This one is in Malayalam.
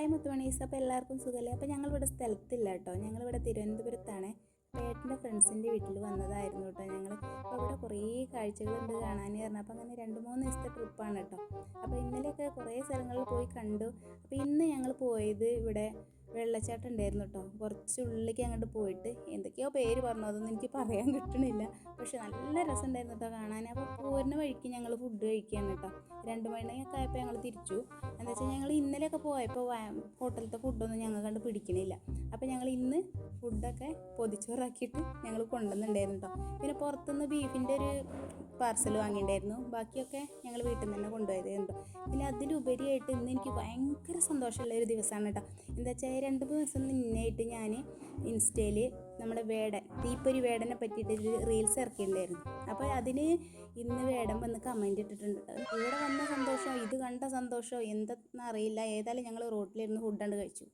ഹായ് മുത്തുമണീസ് അപ്പോൾ എല്ലാവർക്കും സുഖമല്ലേ അപ്പോൾ ഞങ്ങളിവിടെ സ്ഥലത്തില്ല കേട്ടോ. ഞങ്ങളിവിടെ തിരുവനന്തപുരത്താണ്. ഏട്ടന്റെ ഫ്രണ്ട്സിന്റെ വീട്ടിൽ വന്നതായിരുന്നു കേട്ടോ ഞങ്ങൾ അപ്പോൾ ഇവിടെ കുറേ കാഴ്ചകളുണ്ട് കാണാൻ പറഞ്ഞു. അപ്പോൾ അങ്ങനെ രണ്ട് മൂന്ന് ദിവസത്തെ ട്രിപ്പാണ് കേട്ടോ. അപ്പോൾ ഇന്നലെയൊക്കെ കുറേ സ്ഥലങ്ങളിൽ പോയി കണ്ടു. അപ്പോൾ ഇന്ന് ഞങ്ങൾ പോയത് ഇവിടെ വെള്ളച്ചാട്ടം ഉണ്ടായിരുന്നു കേട്ടോ. കുറച്ച് ഉള്ളിലേക്ക് അങ്ങോട്ട് പോയിട്ട് എന്തൊക്കെയോ പേര് പറഞ്ഞു. അതൊന്നും എനിക്ക് പറയാൻ കിട്ടണില്ല. പക്ഷെ നല്ല രസമുണ്ടായിരുന്നു കേട്ടോ കാണാൻ. അപ്പോൾ പോരുന്ന വഴിക്ക് ഞങ്ങൾ ഫുഡ് കഴിക്കുകയാണ് കേട്ടോ. രണ്ട് മണിയൊക്കെ ആയപ്പോൾ ഞങ്ങൾ തിരിച്ചു. എന്താ വെച്ചാൽ ഞങ്ങൾ ഇന്നലെയൊക്കെ പോയപ്പോൾ ഹോട്ടലത്തെ ഫുഡൊന്നും ഞങ്ങൾ കണ്ട് പിടിക്കണില്ല. അപ്പോൾ ഞങ്ങൾ ഇന്ന് ഫുഡൊക്കെ പൊതിച്ചോറാക്കിയിട്ട് ഞങ്ങൾ കൊണ്ടുവന്നിട്ടുണ്ടായിരുന്നു കേട്ടോ. പിന്നെ പുറത്തുനിന്ന് ബീഫിന്റെ ഒരു പാർസൽ വാങ്ങിയിട്ടുണ്ടായിരുന്നു. ബാക്കിയൊക്കെ ഞങ്ങൾ വീട്ടിൽ നിന്ന് തന്നെ കൊണ്ടുപോയതായിരുന്നു പിന്നെ അതിലുപരിയായിട്ട് ഇന്ന് എനിക്ക് ഭയങ്കര സന്തോഷമുള്ള ഒരു ദിവസമാണ് കേട്ടോ. എന്താ വെച്ചാൽ രണ്ട് മൂന്ന് ദിവസം മുന്നായിട്ട് ഞാൻ ഇൻസ്റ്റയിൽ നമ്മുടെ വേടൻ തീപ്പൊരി വേടനെ പറ്റിയിട്ട് ഒരു റീൽസ് ഇറക്കിയിട്ടുണ്ടായിരുന്നു. അപ്പോൾ അതിന് ഇന്ന് വേടം വന്ന് കമന്റ് ഇട്ടിട്ടുണ്ട്. ഇവിടെ വന്ന സന്തോഷം ഇത് കണ്ട സന്തോഷം എന്തെന്നറിയില്ല ഏതായാലും ഞങ്ങൾ റോട്ടിലിരുന്ന് ഫുഡാണ്ട് കഴിച്ചു.